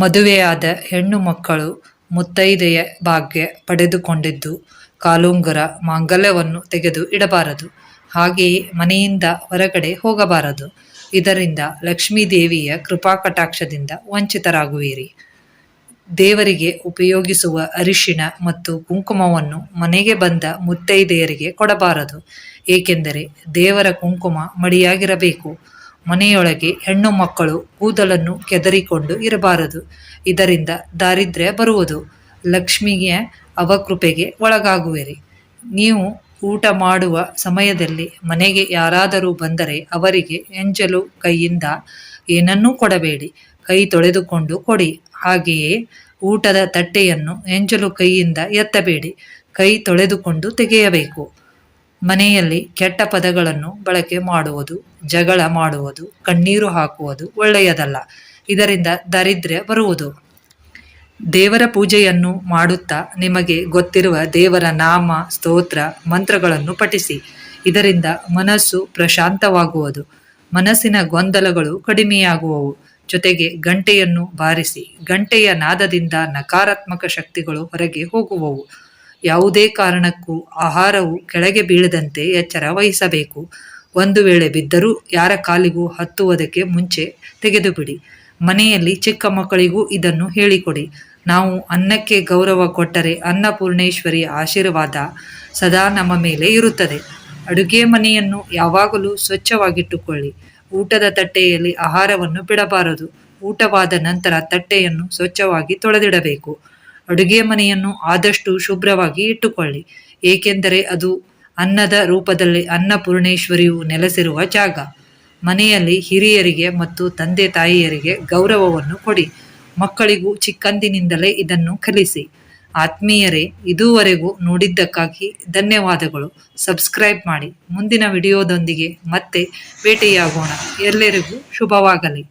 ಮದುವೆಯಾದ ಹೆಣ್ಣು ಮಕ್ಕಳು ಮುತ್ತೈದೆಯ ಭಾಗ್ಯ ಪಡೆದುಕೊಂಡಿದ್ದು, ಕಾಲುಂಗರ ಮಾಂಗಲ್ಯವನ್ನು ತೆಗೆದು ಇಡಬಾರದು. ಹಾಗೆಯೇ ಮನೆಯಿಂದ ಹೊರಗಡೆ ಹೋಗಬಾರದು. ಇದರಿಂದ ಲಕ್ಷ್ಮೀದೇವಿಯ ಕೃಪಾಕಟಾಕ್ಷದಿಂದ ವಂಚಿತರಾಗುವಿರಿ. ದೇವರಿಗೆ ಉಪಯೋಗಿಸುವ ಅರಿಶಿಣ ಮತ್ತು ಕುಂಕುಮವನ್ನು ಮನೆಗೆ ಬಂದ ಮುತ್ತೈದೆಯರಿಗೆ ಕೊಡಬಾರದು. ಏಕೆಂದರೆ ದೇವರ ಕುಂಕುಮ ಮಡಿಯಾಗಿರಬೇಕು. ಮನೆಯೊಳಗೆ ಹೆಣ್ಣು ಮಕ್ಕಳು ಕೂದಲನ್ನು ಕೆದರಿಕೊಂಡು ಇರಬಾರದು. ಇದರಿಂದ ದಾರಿದ್ರ್ಯ ಬರುವುದು. ಲಕ್ಷ್ಮಿಯ ಅವಕೃಪೆಗೆ ಒಳಗಾಗುವಿರಿ. ನೀವು ಊಟ ಮಾಡುವ ಸಮಯದಲ್ಲಿ ಮನೆಗೆ ಯಾರಾದರೂ ಬಂದರೆ ಅವರಿಗೆ ಎಂಜಲು ಕೈಯಿಂದ ಏನನ್ನೂ ಕೊಡಬೇಡಿ. ಕೈ ತೊಳೆದುಕೊಂಡು ಕೊಡಿ. ಹಾಗೆಯೇ ಊಟದ ತಟ್ಟೆಯನ್ನು ಎಂಜಲು ಕೈಯಿಂದ ಎತ್ತಬೇಡಿ. ಕೈ ತೊಳೆದುಕೊಂಡು ತೆಗೆಯಬೇಕು. ಮನೆಯಲ್ಲಿ ಕೆಟ್ಟ ಪದಗಳನ್ನು ಬಳಕೆ ಮಾಡುವುದು, ಜಗಳ ಮಾಡುವುದು, ಕಣ್ಣೀರು ಹಾಕುವುದು ಒಳ್ಳೆಯದಲ್ಲ. ಇದರಿಂದ ದಾರಿದ್ರ್ಯ ಬರುವುದು. ದೇವರ ಪೂಜೆಯನ್ನು ಮಾಡುತ್ತಾ ನಿಮಗೆ ಗೊತ್ತಿರುವ ದೇವರ ನಾಮ, ಸ್ತೋತ್ರ, ಮಂತ್ರಗಳನ್ನು ಪಠಿಸಿ. ಇದರಿಂದ ಮನಸ್ಸು ಪ್ರಶಾಂತವಾಗುವುದು. ಮನಸ್ಸಿನ ಗೊಂದಲಗಳು ಕಡಿಮೆಯಾಗುವವು. ಜೊತೆಗೆ ಗಂಟೆಯನ್ನು ಬಾರಿಸಿ, ಗಂಟೆಯ ನಾದದಿಂದ ನಕಾರಾತ್ಮಕ ಶಕ್ತಿಗಳು ಹೊರಗೆ ಹೋಗುವವು. ಯಾವುದೇ ಕಾರಣಕ್ಕೂ ಆಹಾರವು ಕೆಳಗೆ ಬೀಳದಂತೆ ಎಚ್ಚರ ವಹಿಸಬೇಕು. ಒಂದು ವೇಳೆ ಬಿದ್ದರೂ ಯಾರ ಕಾಲಿಗೂ ಹತ್ತುವುದಕ್ಕೆ ಮುಂಚೆ ತೆಗೆದುಬಿಡಿ. ಮನೆಯಲ್ಲಿ ಚಿಕ್ಕ ಮಕ್ಕಳಿಗೂ ಇದನ್ನು ಹೇಳಿಕೊಡಿ. ನಾವು ಅನ್ನಕ್ಕೆ ಗೌರವ ಕೊಟ್ಟರೆ ಅನ್ನಪೂರ್ಣೇಶ್ವರಿಯ ಆಶೀರ್ವಾದ ಸದಾ ನಮ್ಮ ಮೇಲೆ ಇರುತ್ತದೆ. ಅಡುಗೆ ಮನೆಯನ್ನು ಯಾವಾಗಲೂ ಸ್ವಚ್ಛವಾಗಿಟ್ಟುಕೊಳ್ಳಿ. ಊಟದ ತಟ್ಟೆಯಲ್ಲಿ ಆಹಾರವನ್ನು ಬಿಡಬಾರದು. ಊಟವಾದ ನಂತರ ತಟ್ಟೆಯನ್ನು ಸ್ವಚ್ಛವಾಗಿ ತೊಳೆದಿಡಬೇಕು. ಅಡುಗೆ ಮನೆಯನ್ನು ಆದಷ್ಟು ಶುಭ್ರವಾಗಿ ಇಟ್ಟುಕೊಳ್ಳಿ, ಏಕೆಂದರೆ ಅದು ಅನ್ನದ ರೂಪದಲ್ಲಿ ಅನ್ನಪೂರ್ಣೇಶ್ವರಿಯು ನೆಲೆಸಿರುವ ಜಾಗ. ಮನೆಯಲ್ಲಿ ಹಿರಿಯರಿಗೆ ಮತ್ತು ತಂದೆ ತಾಯಿಯರಿಗೆ ಗೌರವವನ್ನು ಕೊಡಿ. ಮಕ್ಕಳಿಗೂ ಚಿಕ್ಕಂದಿನಿಂದಲೇ ಇದನ್ನು ಕಲಿಸಿ. ಆತ್ಮೀಯರೇ, ಇದುವರೆಗೂ ನೋಡಿದ್ದಕ್ಕಾಗಿ ಧನ್ಯವಾದಗಳು. ಸಬ್ಸ್ಕ್ರೈಬ್ ಮಾಡಿ. ಮುಂದಿನ ವಿಡಿಯೋದೊಂದಿಗೆ ಮತ್ತೆ ಭೇಟಿಯಾಗೋಣ. ಎಲ್ಲರಿಗೂ ಶುಭವಾಗಲಿ.